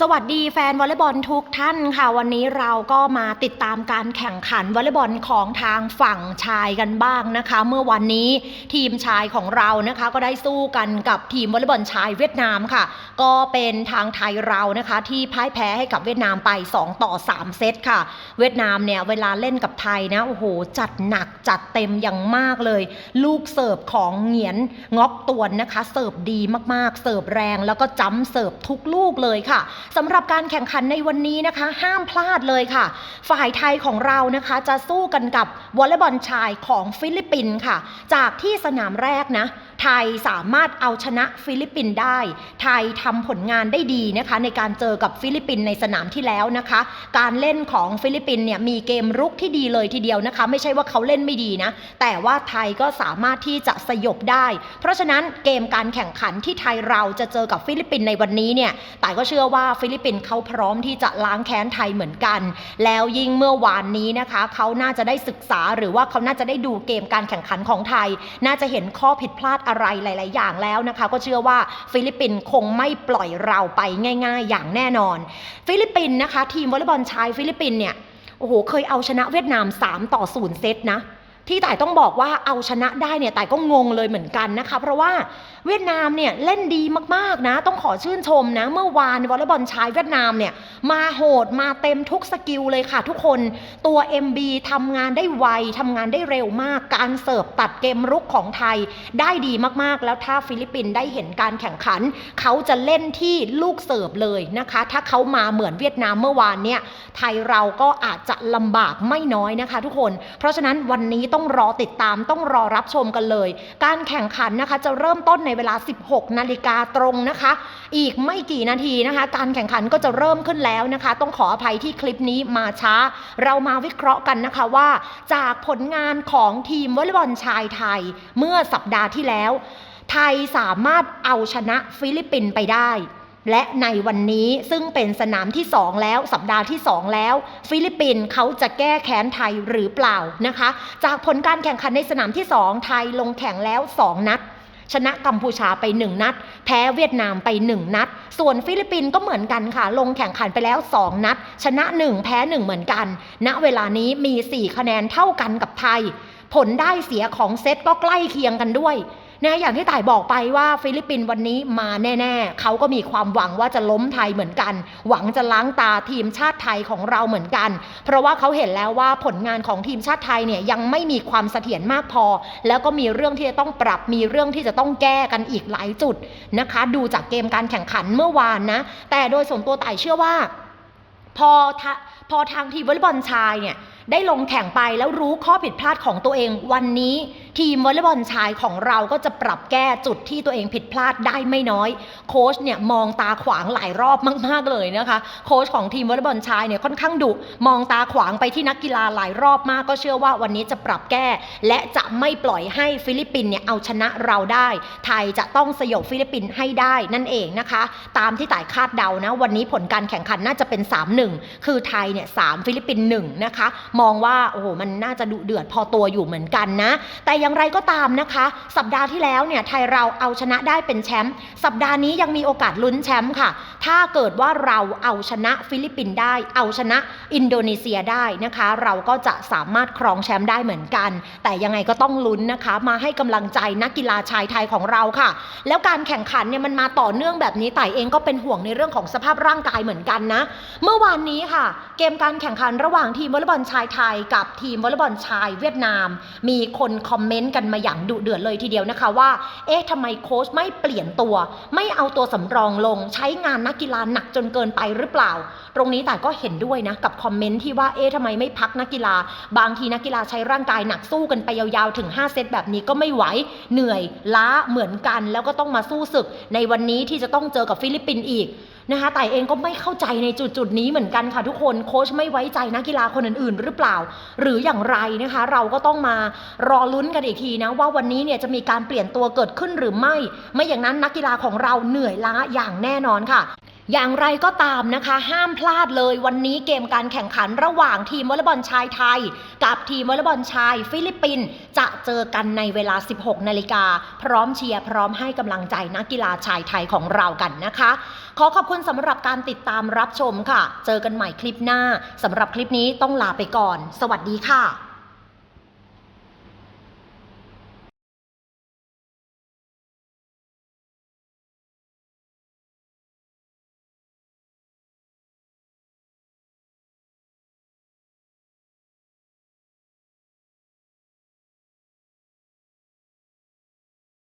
สวัสดีแฟนวอลเลย์บอลทุกท่านค่ะ วันนี้เราก็มาติดตามการแข่งขันวอลเลย์บอลของทางฝั่งชายกันบ้างนะคะ เมื่อวันนี้ทีมชายของเรานะคะก็ได้สู้กันกับทีมวอลเลย์บอลชายเวียดนามค่ะ ก็เป็นทางไทยเรานะคะ ที่พ่ายแพ้ให้กับเวียดนามไป 2 ต่อ 3 เซตค่ะ เวียดนามเนี่ยเวลาเล่นกับไทยนะโอ้โหจัดหนักจัดเต็มอย่างมากเลย ลูกเสิร์ฟของเหงียนงอกตวนนะคะ เสิร์ฟดีมากๆเสิร์ฟแรง แล้วก็จ้ำเสิร์ฟทุกลูกเลยค่ะสำหรับการแข่งขันในวันนี้นะคะ ห้ามพลาดเลยค่ะ ฝ่ายไทยของเรานะคะจะสู้กันกับวอลเลย์บอลชายของฟิลิปปินส์ค่ะ จากที่สนามแรกนะไทยสามารถเอาชนะฟิลิปปินส์ได้ ไทยทำผลงานได้ดีนะคะ ในการเจอกับฟิลิปปินส์ในสนามที่แล้วนะคะ การเล่นของฟิลิปปินส์เนี่ยมีเกมรุกที่ดีเลยทีเดียวนะคะ ไม่ใช่ว่าเขาเล่นไม่ดีนะ แต่ว่าไทยก็สามารถที่จะสยบได้ เพราะฉะนั้นเกมการแข่งขันที่ไทยเราจะเจอกับฟิลิปปินส์ในวันนี้เนี่ยแต่ก็เชื่อว่าฟิลิปปินส์เขาพร้อมที่จะล้างแค้นไทยเหมือนกัน แล้วยิ่งเมื่อวานนี้นะคะเขาน่าจะได้ศึกษาหรือว่าเขาน่าจะได้ดูเกมการแข่งขันของไทย น่าจะเห็นข้อผิดพลาดอะไรหลาย ๆ อย่างแล้วนะคะ ก็เชื่อว่าฟิลิปปินส์คงไม่ปล่อยเราไปง่าย ๆ อย่างแน่นอน ฟิลิปปินส์นะคะ ทีมวอลเลย์บอลชายฟิลิปปินส์เนี่ยโอ้โหเคยเอาชนะเวียดนาม 3 ต่อ 0 เซตนะ ที่ต่ายต้องบอกว่าเอาชนะได้เนี่ยต่ายก็งงเลยเหมือนกันนะคะ เพราะว่าเวียดนามเนี่ยเล่นดีมากๆนะ ต้องขอชื่นชมนะ เมื่อวานวอลเลย์บอลชายเวียดนามเนี่ย มาโหดมาเต็มทุกสกิลเลยค่ะทุกคนตัว MB ทำงานได้ไวทำงานได้เร็วมาก การเสิร์ฟตัดเกมรุกของไทยได้ดีมากๆ แล้วถ้าฟิลิปปินส์ได้เห็นการแข่งขัน เขาจะเล่นที่ลูกเสิร์ฟเลยนะคะ ถ้าเขามาเหมือนเวียดนามเมื่อวานเนี่ยไทยเราก็อาจจะลำบากไม่น้อยนะคะ ทุกคน เพราะฉะนั้นวันนี้ต้องรอติดตามต้องรอรับชมกันเลย การแข่งขันนะคะจะเริ่มต้นในเวลา 16 นาฬิกาตรงนะคะ อีกไม่กี่นาทีนะคะ การแข่งขันก็จะเริ่มขึ้นแล้วนะคะ ต้องขออภัยที่คลิปนี้มาช้า เรามาวิเคราะห์กันนะคะว่า จากผลงานของทีมวอลเลย์บอลชายไทยเมื่อสัปดาห์ที่แล้ว ไทยสามารถเอาชนะฟิลิปปินส์ไปได้และในวันนี้ซึ่งเป็นสนามที่ 2 แล้วสัปดาห์ที่ 2 แล้ว ฟิลิปปินส์เขาจะแก้แค้นไทยหรือเปล่านะคะ จากผลการแข่งขันในสนามที่ 2 ไทยลงแข่งแล้ว 2 นัด ชนะกัมพูชาไป 1 นัด แพ้เวียดนามไป 1 นัด ส่วนฟิลิปปินส์ก็เหมือนกันค่ะ ลงแข่งขันไปแล้ว 2 นัด ชนะ 1 แพ้ 1 เหมือนกัน ณเวลานี้มี 4 คะแนนเท่ากันกับไทย ผลได้เสียของเซตก็ใกล้เคียงกันด้วย นะอย่างที่ต่ายบอกไปว่าฟิลิปปินส์วันนี้มาแน่ๆ เขาก็มีความหวังว่าจะล้มไทยเหมือนกัน หวังจะล้างตาทีมชาติไทยของเราเหมือนกัน เพราะว่าเขาเห็นแล้วว่าผลงานของทีมชาติไทยเนี่ยยังไม่มีความเสถียรมากพอ แล้วก็มีเรื่องที่จะต้องปรับมีเรื่องที่จะต้องแก้กันอีกหลายจุดนะคะ ดูจากเกมการแข่งขันเมื่อวานนะแต่โดยส่วนตัวต่ายเชื่อว่า พอพอทางทีมวอลเลย์บอลชายเนี่ย ได้ลงแข่งไปแล้วรู้ข้อผิดพลาดของตัวเอง วันนี้ทีมวอลเลย์บอลชายของเราก็จะปรับแก้จุดที่ตัวเองผิดพลาดได้ไม่น้อย โค้ชเนี่ยมองตาขวางหลายรอบมาก ๆ เลยนะคะ โค้ชของทีมวอลเลย์บอลชายเนี่ยค่อนข้างดุมองตาขวางไปที่นักกีฬาหลายรอบมาก ก็เชื่อว่าวันนี้จะปรับแก้ และจะไม่ปล่อยให้ฟิลิปปินเนี่ยเอาชนะเราได้ ไทยจะต้องสยบฟิลิปปินให้ได้นั่นเองนะคะ ตามที่ต่ายคาดเดานะ วันนี้ผลการแข่งขันน่าจะเป็น 3-1 คือไทยเนี่ยสฟิลิปปินส์1นะคะมองว่าโอ้โหมันน่าจะดุเดือดพอตัวอยู่เหมือนกันนะ แต่อย่างไรก็ตามนะคะ สัปดาห์ที่แล้วเนี่ยไทยเราเอาชนะได้เป็นแชมป์สัปดาห์นี้ยังมีโอกาสลุ้นแชมป์ค่ะ ถ้าเกิดว่าเราเอาชนะฟิลิปปินส์ได้ เอาชนะอินโดนีเซียได้นะคะ เราก็จะสามารถครองแชมป์ได้เหมือนกัน แต่ยังไงก็ต้องลุ้นนะคะ มาให้กำลังใจนักกีฬาชายไทยของเราค่ะ แล้วการแข่งขันเนี่ยมันมาต่อเนื่องแบบนี้ไต่เองก็เป็นห่วงในเรื่องของสภาพร่างกายเหมือนกันนะ เมื่อวานนี้ค่ะ เกมการแข่งขันระหว่างทีมวอลเลย์บอลชายไทย กับทีมวอลเลย์บอลชายเวียดนาม มีคนคอมเมนต์กันมาอย่างดุเดือดเลยทีเดียวนะคะว่า เอ๊ะทำไมโค้ชไม่เปลี่ยนตัว ไม่เอาตัวสำรองลงใช้งานนักกีฬาหนักจนเกินไปหรือเปล่า ตรงนี้แต่ก็เห็นด้วยนะกับคอมเมนต์ที่ว่าเอ๊ะทำไมไม่พักนักกีฬา บางทีนักกีฬาใช้ร่างกายหนักสู้กันไปยาวๆถึง 5 เซตแบบนี้ก็ไม่ไหวเหนื่อยล้าเหมือนกัน แล้วก็ต้องมาสู้ศึก ในวันนี้ที่จะต้องเจอกับฟิลิปปินส์อีกนะคะแต่เองก็ไม่เข้าใจในจุดจุดนี้เหมือนกันค่ะทุกคนโค้ชไม่ไว้ใจนักกีฬาคนอื่นๆ หรือเปล่า หรืออย่างไรนะคะ เราก็ต้องมารอลุ้นกันอีกทีนะว่าวันนี้เนี่ยจะมีการเปลี่ยนตัวเกิดขึ้นหรือไม่ ไม่อย่างนั้นนักกีฬาของเราเหนื่อยล้าอย่างแน่นอนค่ะ อย่างไรก็ตามนะคะ ห้ามพลาดเลยวันนี้เกมการแข่งขันระหว่างทีมวอลเลย์บอลชายไทย กับทีมวอลเลย์บอลชาย ฟิลิปปินส์จะเจอกันในเวลา 16 นาฬิกา พร้อมเชียร์พร้อมให้กำลังใจนักกีฬาชายไทยของเรากันนะคะ ขอขอบคุณสำหรับการติดตามรับชมค่ะ เจอกันใหม่คลิปหน้าสำหรับคลิปนี้ต้องลาไปก่อน สวัสดีค่ะ